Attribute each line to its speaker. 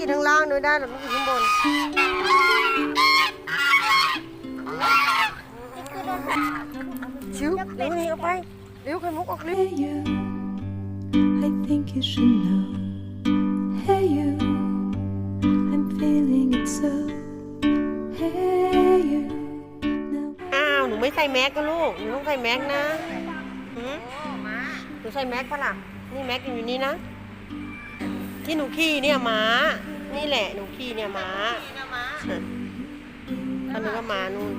Speaker 1: ได้หรอกมันอยู่ข้างบน ชิวเร็วนี่เอาไปเร็วไข่มุกออกเร็ว
Speaker 2: Hey you, I think you should know. Hey you, I'm feeling it so. Hey you, now
Speaker 1: อ้าวหนูไม่ใส่แมสก็ลูกหนูต้องใส่แมสนะหืมหนูใส่แมสปะล่ะนี่แมสอยู่นี่นะ ที่หนูขี่เนี่ยม้า นี่แหละหนูขี่เนี่ยม้าอันนี้ก็ม้านู่น